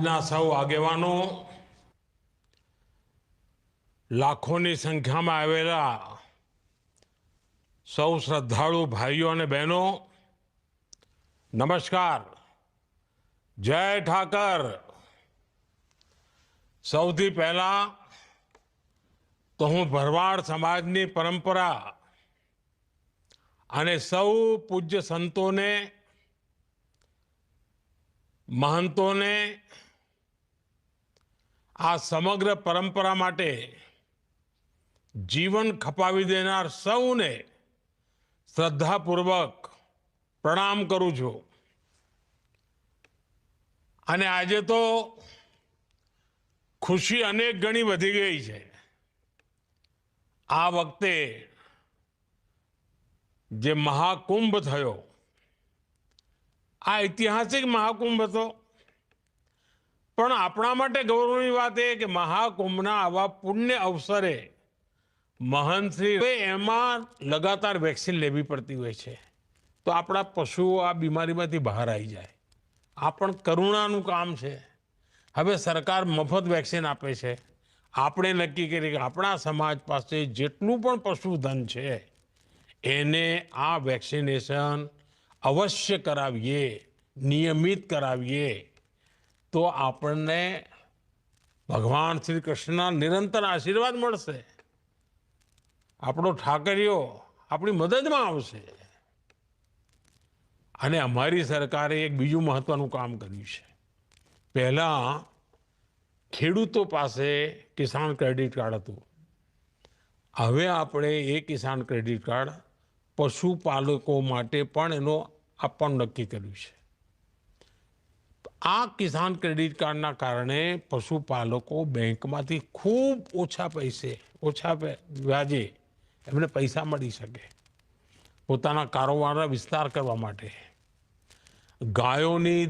સમાજના સૌ આગેવાનો, લાખોની સંખ્યામાં આવેલા સૌ શ્રદ્ધાળુ ભાઈઓ અને બહેનો, નમસ્કાર. જય ઠાકર. સૌથી પહેલા તો હું ભરવાડ સમાજની પરંપરા અને સૌ પૂજ્ય સંતોને, મહંતોને આ સમગ્ર પરંપરા માટે જીવન ખપાવી દેનાર સૌને શ્રદ્ધાપૂર્વક પ્રણામ કરું છું. અને આજે તો ખુશી અનેક ગણી વધી ગઈ છે. આ વખતે જે મહાકુંભ થયો, આ ઐતિહાસિક મહાકુંભ હતો. પણ આપણા માટે ગૌરવની વાત એ કે મહાકુંભના આવા પુણ્ય અવસરે મહંત શ્રી એમાં લગાતાર વેક્સિન લેવી પડતી હોય છે. તો આપણા પશુઓ આ બીમારીમાંથી બહાર આવી જાય. આ પણ કરુણાનું કામ છે. હવે સરકાર મફત વેક્સિન આપે છે. આપણે નક્કી કરીએ કે આપણા સમાજ પાસે જેટલું પણ પશુધન છે, એને આ વેક્સિનેશન અવશ્ય કરાવીએ, નિયમિત કરાવીએ. તો આપણને ભગવાન શ્રી કૃષ્ણના નિરંતર આશીર્વાદ મળશે. આપણો ઠાકરીઓ આપણી મદદમાં આવશે. અને અમારી સરકારે એક બીજું મહત્વનું કામ કર્યું છે. પહેલાં ખેડૂતો પાસે કિસાન ક્રેડિટ કાર્ડ હતું. હવે આપણે એ કિસાન ક્રેડિટ કાર્ડ પશુપાલકો માટે પણ એનો આપવાનું નક્કી કર્યું છે. આ કિસાન ક્રેડિટ કાર્ડના કારણે પશુપાલકો બેંકમાંથી ખૂબ ઓછા પૈસે, ઓછા વ્યાજે એમને પૈસા મળી શકે. પોતાના કારોબારનો વિસ્તાર કરવા માટે. ગાયોની